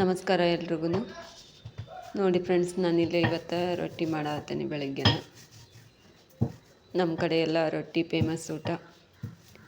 ನಮಸ್ಕಾರ ಎಲ್ರಿಗೂ ನೋಡಿ ಫ್ರೆಂಡ್ಸ್, ನಾನಿಲ್ಲಿ ಇವತ್ತು ರೊಟ್ಟಿ ಮಾಡತ್ತೀನಿ ಬೆಳಗ್ಗೆನ. ನಮ್ಮ ಕಡೆ ಎಲ್ಲ ರೊಟ್ಟಿ ಫೇಮಸ್ ಊಟ.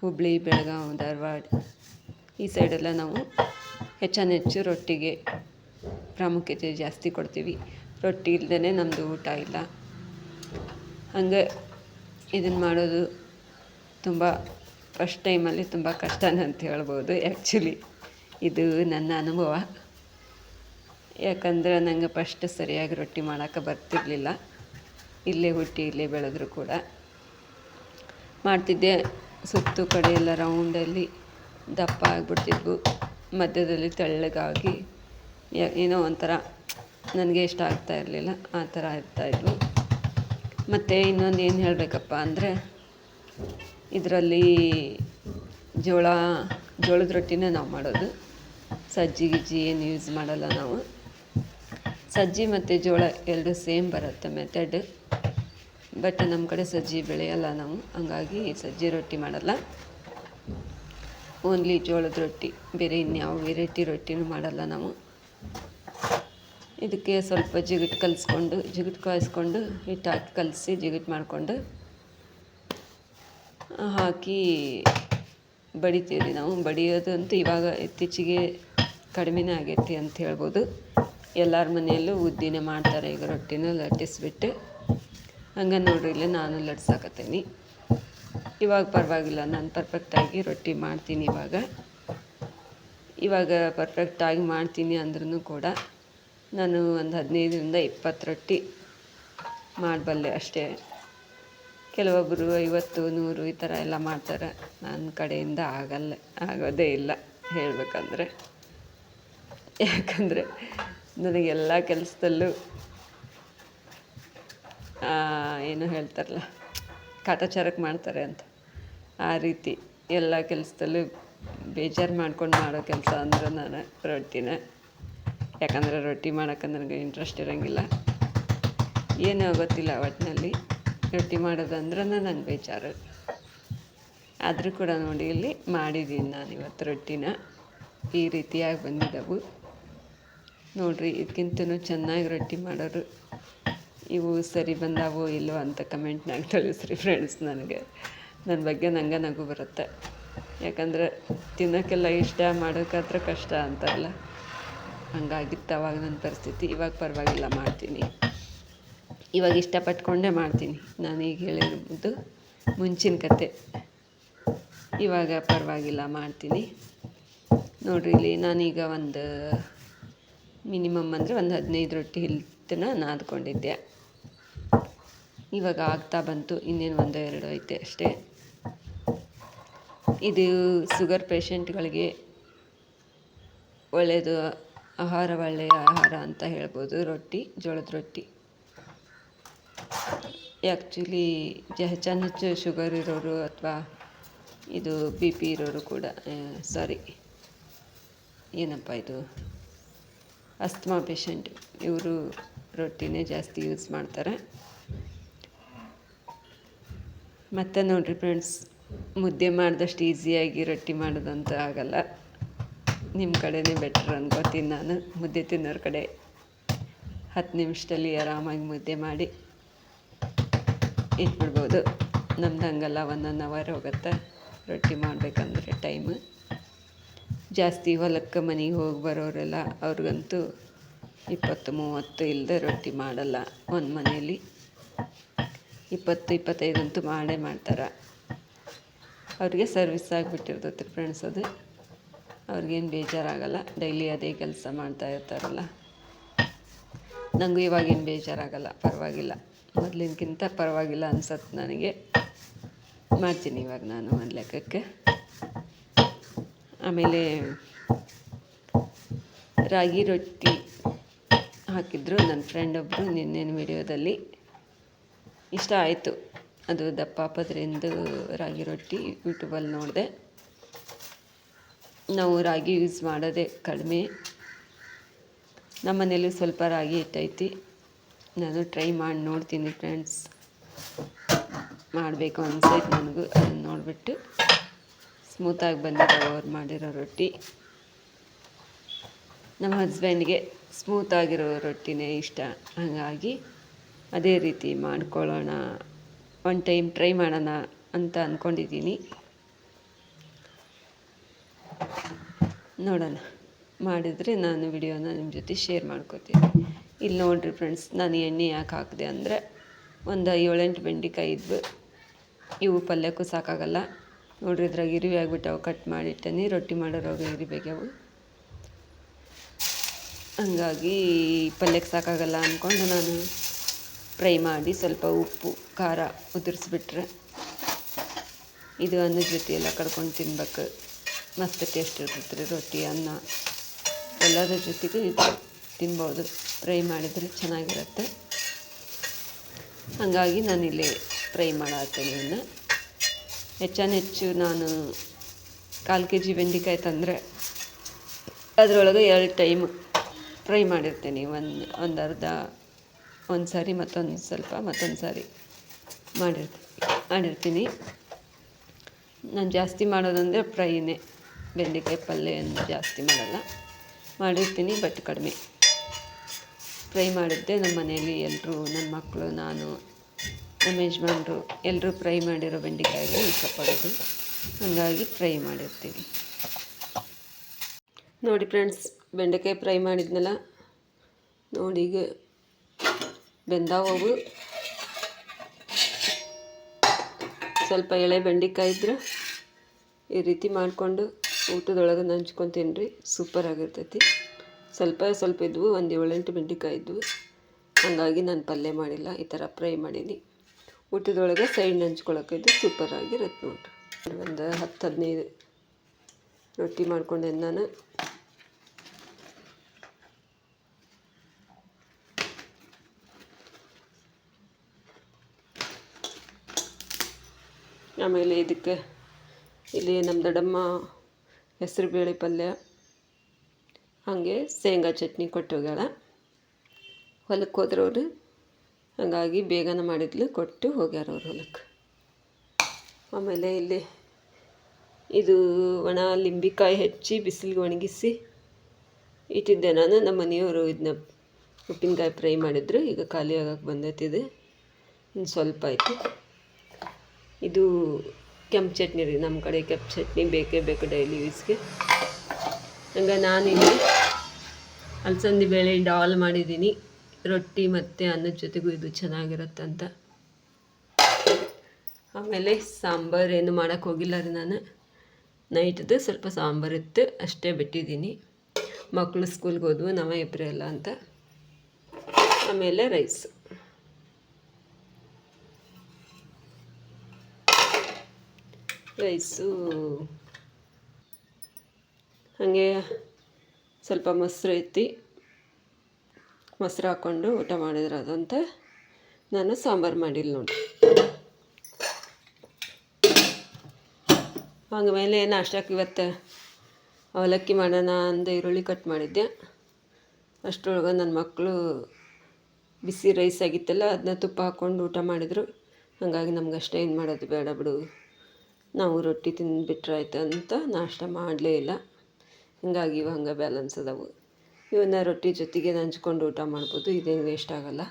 ಹುಬ್ಳಿ, ಬೆಳಗಾವಿ, ಧಾರವಾಡ ಈ ಸೈಡೆಲ್ಲ ನಾವು ಹೆಚ್ಚು ರೊಟ್ಟಿಗೆ ಪ್ರಾಮುಖ್ಯತೆ ಜಾಸ್ತಿ ಕೊಡ್ತೀವಿ. ರೊಟ್ಟಿ ಇಲ್ಲದೇ ನಮ್ಮದು ಊಟ ಇಲ್ಲ. ಹಂಗೆ ಇದನ್ನು ಮಾಡೋದು ತುಂಬ ಫಸ್ಟ್ ಟೈಮಲ್ಲಿ ತುಂಬ ಕಷ್ಟನೇ ಅಂತ ಹೇಳ್ಬೋದು ಆ್ಯಕ್ಚುಲಿ ಇದು ನನ್ನ ಅನುಭವ. ಯಾಕಂದ್ರೆ ನನಗೆ ಫಸ್ಟ್ ಸರಿಯಾಗಿ ರೊಟ್ಟಿ ಮಾಡೋಕ್ಕೆ ಬರ್ತಿರಲಿಲ್ಲ. ಇಲ್ಲೇ ಹುಟ್ಟಿ, ಇಲ್ಲೇ ಬೆಳೆದ್ರು ಕೂಡ. ಮಾಡ್ತಿದ್ದೆ. ಸುತ್ತು ಕಡೆ ಎಲ್ಲ ರೌಂಡಲ್ಲಿ ದಪ್ಪ ಆಗಿಬಿಡ್ತಿದ್ವು. ಮಧ್ಯದಲ್ಲಿ ತೆಳ್ಳಗಾಗಿ ಏನೋ ಒಂಥರ ನನಗೆ ಇಷ್ಟ ಆಗ್ತಾ ಇರಲಿಲ್ಲ. ಆ ಥರ ಇರ್ತಾಯಿದ್ವು ಮತ್ತು ಇನ್ನೊಂದು ಏನು ಹೇಳಬೇಕಪ್ಪ ಅಂದರೆ, ಇದರಲ್ಲಿ ಜೋಳ, ಜೋಳದ ರೊಟ್ಟಿನೇ ನಾವು ಮಾಡೋದು. ಸಜ್ಜಿ, ಗಿಜ್ಜಿ ಏನು ಯೂಸ್ ಮಾಡಲ್ಲ ನಾವು. ಸಜ್ಜಿ ಮತ್ತು ಜೋಳ ಎರಡು ಸೇಮ್ ಬರುತ್ತೆ ಮೆಥಡ್ ಬಟ್ ನಮ್ಮ ಕಡೆ ಸಜ್ಜಿ ಬೆಳೆಯಲ್ಲ ನಾವು. ಹಂಗಾಗಿ ಸಜ್ಜಿ ರೊಟ್ಟಿ ಮಾಡಲ್ಲ. ಓನ್ಲಿ ಜೋಳದ ರೊಟ್ಟಿ. ಬೇರೆ ಇನ್ಯಾವ ವೆರೈಟಿ ರೊಟ್ಟಿನೂ ಮಾಡಲ್ಲ ನಾವು. ಇದಕ್ಕೆ ಸ್ವಲ್ಪ ಜಿಗಿಟ್ ಕಲಿಸ್ಕೊಂಡು, ಜಿಗಿಟ್ ಕಾಯಿಸ್ಕೊಂಡು ಹಿಟ್ಟು ಹಾಕಿ ಕಲಸಿ ಜಿಗಿಟ್ ಮಾಡಿಕೊಂಡು, ಹಾಕಿ ಬಡಿತೀವಿ ನಾವು. ಬಡಿಯೋದು ಅಂತೂ ಇವಾಗ ಇತ್ತೀಚೆಗೆ ಕಡಿಮೆನೇ ಆಗೈತಿ ಅಂತ ಹೇಳ್ಬೋದು. ಎಲ್ಲರ ಮನೆಯಲ್ಲೂ ಉದ್ದಿನೇ ಮಾಡ್ತಾರೆ. ಈಗ ರೊಟ್ಟಿನ ಲಟ್ಟಿಸ್ಬಿಟ್ಟು ಹಂಗೆ ನೋಡ್ರಿ, ಇಲ್ಲಿ ನಾನು ಲಟ್ಸಾಕತ್ತೀನಿ. ಇವಾಗ ಪರವಾಗಿಲ್ಲ, ನಾನು ಪರ್ಫೆಕ್ಟಾಗಿ ರೊಟ್ಟಿ ಮಾಡ್ತೀನಿ ಇವಾಗ. ಇವಾಗ ಪರ್ಫೆಕ್ಟಾಗಿ ಮಾಡ್ತೀನಿ ಅಂದ್ರೂ ಕೂಡ ನಾನು ಒಂದು ಹದಿನೈದರಿಂದ ಇಪ್ಪತ್ತು ರೊಟ್ಟಿ ಮಾಡಬಲ್ಲೆ ಅಷ್ಟೇ. ಕೆಲವೊಬ್ಬರು ಐವತ್ತು, ನೂರು ಈ ಥರ ಎಲ್ಲ ಮಾಡ್ತಾರೆ. ನನ್ನ ಕಡೆಯಿಂದ ಆಗಲ್ಲ, ಆಗೋದೇ ಇಲ್ಲ ಹೇಳಬೇಕಂದ್ರೆ. ಯಾಕಂದರೆ ನನಗೆಲ್ಲ ಕೆಲಸದಲ್ಲೂ ಏನು ಹೇಳ್ತಾರಲ್ಲ, ಕಾಟಾಚಾರಕ್ಕೆ ಮಾಡ್ತಾರೆ ಅಂತ. ಆ ರೀತಿ ಎಲ್ಲ ಕೆಲಸದಲ್ಲೂ ಬೇಜಾರು ಮಾಡ್ಕೊಂಡು ಮಾಡೋ ಕೆಲಸ ಅಂದ್ರೆ ನಾನು ರೊಟ್ಟಿನ. ಯಾಕಂದರೆ ರೊಟ್ಟಿ ಮಾಡೋಕೆ ನನಗೆ ಇಂಟ್ರೆಸ್ಟ್ ಇರೋಂಗಿಲ್ಲ. ಏನೂ ಗೊತ್ತಿಲ್ಲ ಒಟ್ಟಿನಲ್ಲಿ ರೊಟ್ಟಿ ಮಾಡೋದಂದ್ರೆ ನಂಗೆ ಬೇಜಾರು. ಆದರೂ ಕೂಡ ನೋಡಿ, ಇಲ್ಲಿ ಮಾಡಿದ್ದೀನಿ ನಾನು ಇವತ್ತು ರೊಟ್ಟಿನ. ಈ ರೀತಿಯಾಗಿ ಬಂದಿದ್ದವು ನೋಡಿರಿ ಇದಕ್ಕಿಂತನೂ ಚೆನ್ನಾಗಿ ರೊಟ್ಟಿ ಮಾಡೋರು. ಇವು ಸರಿ ಬಂದಾವೋ ಇಲ್ಲವೋ ಅಂತ ಕಮೆಂಟ್ನಾಗ ತಿಳಿಸ್ರಿ ಫ್ರೆಂಡ್ಸ್ ನನಗೆ. ನನ್ನ ಬಗ್ಗೆ ನಂಗೆ ನಗು ಬರುತ್ತೆ. ಯಾಕಂದ್ರೆ ತಿನ್ನೋಕ್ಕೆಲ್ಲ ಇಷ್ಟ ಮಾಡೋಕ್ಕಾದ್ರೆ ಕಷ್ಟ ಅಂತಾರಲ್ಲ. ಹಂಗಾಗಿತ್ತು ಅವಾಗ ನನ್ನ ಪರಿಸ್ಥಿತಿ. ಇವಾಗ ಪರವಾಗಿಲ್ಲ, ಮಾಡ್ತೀನಿ. ಇವಾಗ ಇಷ್ಟಪಟ್ಕೊಂಡೇ ಮಾಡ್ತೀನಿ. ನಾನು ಈಗ ಹೇಳಿರೋದು ಮುಂಚಿನ ಕತೆ. ಇವಾಗ ಪರವಾಗಿಲ್ಲ, ಮಾಡ್ತೀನಿ. ನೋಡಿರಿ ಇಲ್ಲಿ ನಾನೀಗ ಒಂದು ಮಿನಿಮಮ್ ಅಂದರೆ ಒಂದು ಹದಿನೈದು ರೊಟ್ಟಿ ಹಿಲ್ತನ್ನ ನಾದ್ಕೊಂಡಿದ್ದೆ. ಇವಾಗ ಆಗ್ತಾ ಬಂತು, ಇನ್ನೇನು ಒಂದು ಎರಡು ಐತೆ ಅಷ್ಟೇ. ಇದು ಶುಗರ್ ಪೇಷಂಟ್ಗಳಿಗೆ ಒಳ್ಳೆಯದು ಆಹಾರ, ಒಳ್ಳೆಯ ಆಹಾರ ಅಂತ ಹೇಳ್ಬೋದು, ರೊಟ್ಟಿ, ಜೋಳದ ರೊಟ್ಟಿ. ಆ್ಯಕ್ಚುಲಿ ಹೆಚ್ಚು ಶುಗರ್ ಇರೋರು ಅಥವಾ ಇದು ಬಿ ಪಿ ಇರೋರು ಕೂಡ ಸಾರಿ ಏನಪ್ಪ ಇದು? ಅಸ್ತಮಾ ಪೇಷಂಟ್ ಇವರು ರೊಟ್ಟಿನೇ ಜಾಸ್ತಿ ಯೂಸ್ ಮಾಡ್ತಾರೆ. ಮತ್ತು ನೋಡಿರಿ ಫ್ರೆಂಡ್ಸ್, ಮುದ್ದೆ ಮಾಡಿದಷ್ಟು ಈಸಿಯಾಗಿ ರೊಟ್ಟಿ ಮಾಡೋದಂತ ಆಗಲ್ಲ. ನಿಮ್ಮ ಕಡೆನೇ ಬೆಟ್ರ್ ಅನ್ಕೋತೀನಿ ನಾನು. ಮುದ್ದೆ ತಿನ್ನೋರ ಕಡೆ ಹತ್ತು ನಿಮಿಷದಲ್ಲಿ ಆರಾಮಾಗಿ ಮುದ್ದೆ ಮಾಡಿ ಇಟ್ಬಿಡ್ಬೋದು. ನಮ್ದು ಹಂಗಲ್ಲ ಒನ್ ಒನ್ ಅವರ್ ಹೋಗುತ್ತೆ. ರೊಟ್ಟಿ ಮಾಡಬೇಕಂದ್ರೆ ಟೈಮು ಜಾಸ್ತಿ ಹೊಲಕ್ಕೆ ಮನೆಗೆ ಹೋಗಿ ಬರೋರೆಲ್ಲ ಅವ್ರಿಗಂತೂ ಇಪ್ಪತ್ತು ಮೂವತ್ತು ಇಲ್ಲದೆ ರೊಟ್ಟಿ ಮಾಡಲ್ಲ ಒಂದು ಮನೆಯಲ್ಲಿ ಇಪ್ಪತ್ತು, ಇಪ್ಪತ್ತೈದಂತೂ ಮಾಡೇ ಮಾಡ್ತಾರೆ. ಅವ್ರಿಗೆ ಸರ್ವಿಸ್ ಆಗಿಬಿಟ್ಟಿರ್ತೈತೆ ಫ್ರೆಂಡ್ಸ್ ಅದು. ಅವ್ರಿಗೇನು ಬೇಜಾರಾಗಲ್ಲ. ಡೈಲಿ ಅದೇ ಕೆಲಸ ಮಾಡ್ತಾ ಇರ್ತಾರಲ್ಲ. ನನಗೂ ಇವಾಗೇನು ಬೇಜಾರಾಗಲ್ಲ. ಪರವಾಗಿಲ್ಲ. ಮೊದಲಿನಕ್ಕಿಂತ ಪರವಾಗಿಲ್ಲ ಅನ್ಸತ್ತೆ ನನಗೆ. ಮಾಡ್ತೀನಿ ಇವಾಗ ನಾನು ಒಂದು ಲೆಕ್ಕಕ್ಕೆ. ಆಮೇಲೆ ರಾಗಿ ರೊಟ್ಟಿ ಹಾಕಿದ್ರು ನನ್ನ ಫ್ರೆಂಡ್ ಒಬ್ಬರು ನಿನ್ನೆನ ವಿಡಿಯೋದಲ್ಲಿ. ಇಷ್ಟ ಆಯಿತು. ಅದು ದಪ್ಪ ಪದ್ರಿಂದ ರಾಗಿ ರೊಟ್ಟಿ ಯೂಟ್ಯೂಬಲ್ಲಿ ನೋಡಿದೆ. ನಾವು ರಾಗಿ ಯೂಸ್ ಮಾಡೋದೇ ಕಡಿಮೆ. ನಮ್ಮ ಮನೇಲಿ ಸ್ವಲ್ಪ ರಾಗಿ ಇಟ್ಟೈತಿ ನಾನು ಟ್ರೈ ಮಾಡಿ ನೋಡ್ತೀನಿ ಫ್ರೆಂಡ್ಸ್ ಮಾಡಬೇಕು ಅನ್ಸೈತೆ ನನಗೂ. ಅದನ್ನು ನೋಡಿಬಿಟ್ಟು ಸ್ಮೂತಾಗಿ ಬಂದಿದ್ದಾವೆ ಅವ್ರು ಮಾಡಿರೋ ರೊಟ್ಟಿ. ನಮ್ಮ ಹಸ್ಬೆಂಡ್ಗೆ ಸ್ಮೂತಾಗಿರೋ ರೊಟ್ಟಿನೇ ಇಷ್ಟ. ಹಾಗಾಗಿ ಅದೇ ರೀತಿ ಮಾಡ್ಕೊಳ್ಳೋಣ, ಒನ್ ಟೈಮ್ ಟ್ರೈ ಮಾಡೋಣ ಅಂತ ಅಂದ್ಕೊಂಡಿದ್ದೀನಿ ನೋಡೋಣ. ಮಾಡಿದರೆ ನಾನು ವಿಡಿಯೋನ ನಿಮ್ಮ ಜೊತೆ ಶೇರ್ ಮಾಡ್ಕೋತೀನಿ. ಇಲ್ಲಿ ನೋಡಿರಿ ಫ್ರೆಂಡ್ಸ್, ನಾನು ಎಣ್ಣೆ ಯಾಕೆ ಹಾಕಿದೆ ಅಂದರೆ ಒಂದು ಏಳೆಂಟು ಬೆಂಡೆಕಾಯಿ ಇದ್ವು. ಇವು ಪಲ್ಯಕ್ಕೂ ಸಾಕಾಗಲ್ಲ. ನೋಡ್ರಿ, ಇದ್ರಾಗ ಇರಿವಿ ಆಗಿಬಿಟ್ಟಾವೆ. ಕಟ್ ಮಾಡಿಟ್ಟನಿ ರೊಟ್ಟಿ ಮಾಡೋರೋಗ ಇರಿಬೇಕವು ಹಂಗಾಗಿ ಪಲ್ಯಕ್ಕೆ ಸಾಕಾಗಲ್ಲ ಅಂದ್ಕೊಂಡು ನಾನು ಫ್ರೈ ಮಾಡಿ ಸ್ವಲ್ಪ ಉಪ್ಪು, ಖಾರ ಉದುರಿಸ್ಬಿಟ್ರೆ ಇದು ಅನ್ನದ ಜೊತೆ ಎಲ್ಲ ಕಡ್ಕೊಂಡು ತಿನ್ಬೇಕು. ಮಸ್ತ್ ಟೇಸ್ಟ್ ಇರ್ತೈತೆ ರೊಟ್ಟಿ, ಅನ್ನ. ಎಲ್ಲದರ ಜೊತೆಗೆ ಇದು ತಿನ್ಬೋದು. ಫ್ರೈ ಮಾಡಿದರೆ ಚೆನ್ನಾಗಿರುತ್ತೆ. ಹಾಗಾಗಿ ನಾನಿಲ್ಲಿ ಫ್ರೈ ಮಾಡತ್ತೇನೆ ಇವನ್ನ ಹೆಚ್ಚಾನೆಚ್ಚು ನಾನು ಕಾಲು ಕೆ ಜಿ ಬೆಂಡೆಕಾಯಿ ತಂದರೆ ಅದರೊಳಗೆ ಎರಡು ಟೈಮ್ ಫ್ರೈ ಮಾಡಿರ್ತೀನಿ. ಒಂದು ಒಂದು ಅರ್ಧ, ಒಂದು ಸಾರಿ ಮತ್ತೊಂದು ಸ್ವಲ್ಪ ಮತ್ತೊಂದು ಸಾರಿ ಮಾಡಿರ್ತೀನಿ ಮಾಡಿರ್ತೀನಿ. ನಾನು ಜಾಸ್ತಿ ಮಾಡೋದಂದರೆ ಫ್ರೈನೇ. ಬೆಂಡೆಕಾಯಿ ಪಲ್ಯವನ್ನು ಜಾಸ್ತಿ ಮಾಡಲ್ಲ. ಮಾಡಿರ್ತೀನಿ, ಬಟ್ ಕಡಿಮೆ. ಫ್ರೈ ಮಾಡಿದ್ದೆ ನಮ್ಮ ಮನೆಯಲ್ಲಿ ಎಲ್ಲರೂ ನನ್ನ ಮಕ್ಕಳು, ನಾನು ನಮ್ಮ ಎಲ್ಲರೂ ಫ್ರೈ ಮಾಡಿರೋ ಬೆಂಡೆಕಾಯಿಗೆ ಇಷ್ಟಪಡೋದು ಹಾಗಾಗಿ ಫ್ರೈ ಮಾಡಿರ್ತೀವಿ. ನೋಡಿ ಫ್ರೆಂಡ್ಸ್ ಬೆಂಡೆಕಾಯಿ ಫ್ರೈ ಮಾಡಿದ್ನಲ್ಲ? ನೋಡಿ ಈಗ ಬೆಂದಾವವು ಸ್ವಲ್ಪ ಎಳೆ ಬೆಂಡೆಕಾಯಿ ಇದ್ರೆ ಈ ರೀತಿ ಮಾಡಿಕೊಂಡು ಊಟದೊಳಗೆ ನಂಚ್ಕೊತೀನಿ ರೀ ಸೂಪರ್ ಆಗಿರ್ತೈತಿ. ಸ್ವಲ್ಪ ಸ್ವಲ್ಪ ಇದ್ವು, ಒಂದು ಏಳೆಂಟು ಬೆಂಡೆಕಾಯಿ ಇದ್ವು. ಹಾಗಾಗಿ ನಾನು ಪಲ್ಯ ಮಾಡಿಲ್ಲ, ಈ ಥರ ಫ್ರೈ ಮಾಡೀನಿ. ಊಟದೊಳಗೆ ಸೈಡ್ ನಂಚ್ಕೊಳಕ್ಕೆ ಸೂಪರ್ ಆಗಿರುತ್ತೆ ನೋಡ್ರಿ. ಒಂದು ಹತ್ತು, ಹದಿನೈದು ರೊಟ್ಟಿ ಮಾಡ್ಕೊಂಡೆ ನಾನು. ಆಮೇಲೆ ಇದಕ್ಕೆ ಇಲ್ಲಿ ನಮ್ಮ ದೊಡ್ಡಮ್ಮ ಹೆಸರು ಬೇಳೆ ಪಲ್ಯ, ಹಾಗೆ ಶೇಂಗಾ ಚಟ್ನಿ ಕೊಟ್ಟೋಗ್ಯಾಳ ಹೊಲಕ್ಕೆ ಹೋದ್ರವ್ರು ಹಾಗಾಗಿ ಬೇಗನೆ ಮಾಡಿದ್ಲು, ಕೊಟ್ಟು ಹೋಗ್ಯಾರ ಅವ್ರ ಹೊಲಕ್ಕೆ ಆಮೇಲೆ ಇಲ್ಲಿ ಇದು ಒಣ ಲಿಂಬಿಕಾಯಿ ಹೆಚ್ಚಿ ಬಿಸಿಲಿಗೆ ಒಣಗಿಸಿ ಇಟ್ಟಿದ್ದೆ ನಾನು. ನಮ್ಮ ಮನೆಯವರು ಇದನ್ನ ಉಪ್ಪಿನಕಾಯಿ ಫ್ರೈ ಮಾಡಿದ್ರು. ಈಗ ಖಾಲಿ ಆಗಕ್ಕೆ ಬಂದೈತಿದೆ. ಇನ್ನು ಸ್ವಲ್ಪ ಆಯಿತು. ಇದು ಕೆಂಪು ಚಟ್ನಿ ರೀ. ನಮ್ಮ ಕಡೆ ಕೆಂಪು ಚಟ್ನಿ ಬೇಕೇ ಬೇಕು ಡೈಲಿ ಯೂಸ್ಗೆ. ಹಂಗೆ ನಾನಿಲ್ಲಿ ಅಲಸಂದಿ ಬೇಳೆ ಡಾಲ್ ಮಾಡಿದ್ದೀನಿ. ರೊಟ್ಟಿ ಮತ್ತು ಅನ್ನದ ಜೊತೆಗೂ ಇದು ಚೆನ್ನಾಗಿರುತ್ತಂತ ಆಮೇಲೆ ಸಾಂಬಾರು ಏನು ಮಾಡೋಕ್ಕೆ ಹೋಗಿಲ್ಲ ರೀ ನಾನು. ನೈಟ್ದು ಸ್ವಲ್ಪ ಸಾಂಬಾರು ಇತ್ತು, ಅಷ್ಟೇ ಬಿಟ್ಟಿದ್ದೀನಿ. ಮಕ್ಕಳು ಸ್ಕೂಲ್ಗೆ ಹೋದ್ವು ನವ ಏಪ್ರಿಲ್ ಅಂತ. ಆಮೇಲೆ ರೈಸ್ ರೈಸು ಹಾಗೆ ಸ್ವಲ್ಪ ಮೊಸರು ಐತಿ. ಮೊಸರು ಹಾಕ್ಕೊಂಡು ಊಟ ಮಾಡಿದ್ರೆ ಅದಂತ ನಾನು ಸಾಂಬಾರು ಮಾಡಿಲ್ಲ ನೋಡಿ. ಹಂಗೆ ಮೇಲೆ ನಾಷ್ಟಕ್ಕೆ ಇವತ್ತು ಅವಲಕ್ಕಿ ಮಾಡೋಣ ಅಂದ ಈರುಳ್ಳಿ ಕಟ್ ಮಾಡಿದ್ದೆ. ಅಷ್ಟರೊಳಗೆ ನನ್ನ ಮಕ್ಕಳು ಬಿಸಿ ರೈಸ್ ಆಗಿತ್ತಲ್ಲ, ಅದನ್ನ ತುಪ್ಪ ಹಾಕ್ಕೊಂಡು ಊಟ ಮಾಡಿದರು. ಹಾಗಾಗಿ ನಮ್ಗೆ ಅಷ್ಟೇ ಏನು ಮಾಡೋದು ಬೇಡ ಬಿಡು, ನಾವು ರೊಟ್ಟಿ ತಿಂದುಬಿಟ್ರಾಯ್ತು ಅಂತ ನಾಷ್ಟ ಮಾಡಲೇ ಇಲ್ಲ. ಹಿಂಗಾಗಿ ಇವು ಹಂಗೆ ಬ್ಯಾಲೆನ್ಸ್ ಅದಾವು. ಇವನ್ನ ರೊಟ್ಟಿ ಜೊತೆಗೆ ನಂಚ್ಕೊಂಡು ಊಟ ಮಾಡ್ಬೋದು. ಇದೇನು ವೇಸ್ಟ್ ಆಗಲ್ಲ.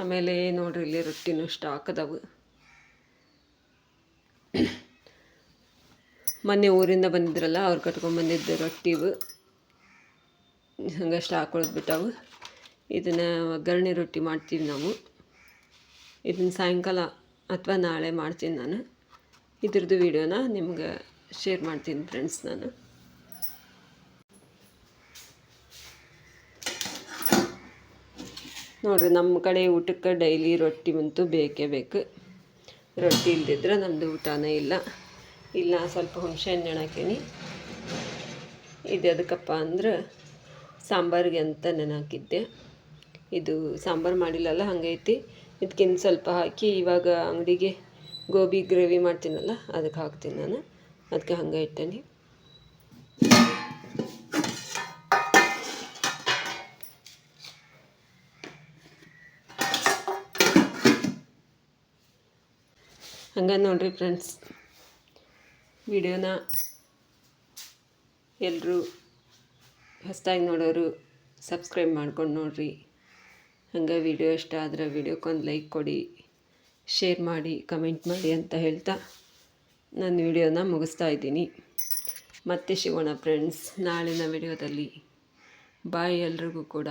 ಆಮೇಲೆ ನೋಡ್ರಿ ಇಲ್ಲಿ ರೊಟ್ಟಿನೂ ಸ್ಟಾಕ್ ಅದಾವು ಮೊನ್ನೆ ಊರಿಂದ ಬಂದಿದ್ರಲ್ಲ, ಅವ್ರು ಕಟ್ಕೊಂಡ್ಬಂದಿದ್ದು ರೊಟ್ಟಿ ಇವು ಹಂಗೆ ಸ್ಟಾಕ್ ಉಳಿದ್ಬಿಟ್ಟವು ಇದನ್ನು ಒಗ್ಗರಣೆ ರೊಟ್ಟಿ ಮಾಡ್ತೀವಿ ನಾವು. ಇದನ್ನು ಸಾಯಂಕಾಲ ಅಥವಾ ನಾಳೆ ಮಾಡ್ತೀನಿ ನಾನು. ಇದ್ರದ್ದು ವೀಡಿಯೋನ ನಿಮ್ಗೆ ಶೇರ್ ಮಾಡ್ತೀನಿ ಫ್ರೆಂಡ್ಸ್ ನಾನು. ನೋಡಿರಿ, ನಮ್ಮ ಕಡೆ ಊಟಕ್ಕೆ ಡೈಲಿ ರೊಟ್ಟಿ ಅಂತೂ ಬೇಕೇ ಬೇಕು. ರೊಟ್ಟಿ ಇಲ್ದಿದ್ರೆ ನಮ್ಮದು ಊಟನೇ ಇಲ್ಲ. ಇಲ್ಲ, ಸ್ವಲ್ಪ ಹುಣಸೆ ಹಣ್ಣು ಹಾಕೀನಿ ಇದು ಎದಕ್ಕಪ್ಪ ಅಂದ್ರೆ ಸಾಂಬಾರಿಗೆ ಅಂತ ನೆನಾಕಿದ್ದೆ ಇದು ಸಾಂಬಾರು ಮಾಡಿಲ್ಲಲ್ಲ, ಹಂಗೈತಿ. ಇದಕ್ಕಿಂತ ಸ್ವಲ್ಪ ಹಾಕಿ, ಇವಾಗ ಅಂಗಡಿಗೆ ಗೋಬಿ ಗ್ರೇವಿ ಮಾಡ್ತೀನಲ್ಲ, ಅದಕ್ಕೆ ಹಾಕ್ತೀನಿ ನಾನು. ಅದಕ್ಕೆ ಹಂಗೆ ಇಟ್ಟೇನಿ. ಹಂಗೆ ನೋಡ್ರಿ ಫ್ರೆಂಡ್ಸ್ ವಿಡಿಯೋನ ಎಲ್ಲರೂ ಹೊಸ್ದಾಗಿ ನೋಡೋರು ಸಬ್ಸ್ಕ್ರೈಬ್ ಮಾಡ್ಕೊಂಡು ನೋಡಿರಿ. ಹಂಗೆ ವಿಡಿಯೋ ಇಷ್ಟ ಆದರೆ ವಿಡಿಯೋಕ್ಕೊಂದು ಲೈಕ್ ಕೊಡಿ ಶೇರ್ ಮಾಡಿ ಕಮೆಂಟ್ ಮಾಡಿ ಅಂತ ಹೇಳ್ತಾ ನಾನು ವಿಡಿಯೋನ ಮುಗಿಸ್ತಾ ಇದ್ದೀನಿ. ಮತ್ತೆ ಸಿಗೋಣ ಫ್ರೆಂಡ್ಸ್ ನಾಳಿನ ವಿಡಿಯೋದಲ್ಲಿ. ಬಾಯ್ ಎಲ್ರಿಗೂ ಕೂಡ.